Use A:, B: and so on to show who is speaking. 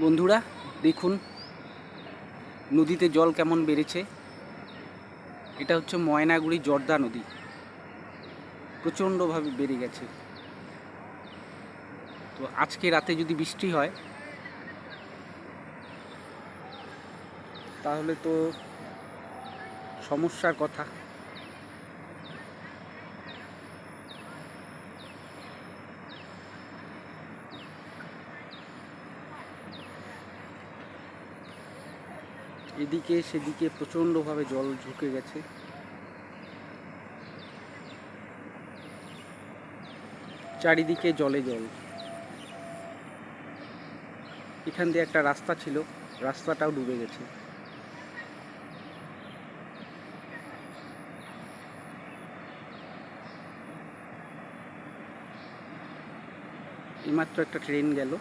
A: বন্ধুরা, দেখুন, নদীতে জল কেমন বেড়েছে। এটা হচ্ছে ময়নাগুড়ি জর্দা নদী। প্রচণ্ডভাবে বেড়ে গেছে। তো আজকে রাতে যদি বৃষ্টি হয়, তাহলে তো সমস্যার কথা। এদিকে সেদিকে প্রচণ্ডভাবে জল ঢুকে গেছে। চারিদিকে জলে জল। এখান দিয়ে একটা রাস্তা ছিল, রাস্তাটাও ডুবে গেছে। এইমাত্র একটা ট্রেন গেল।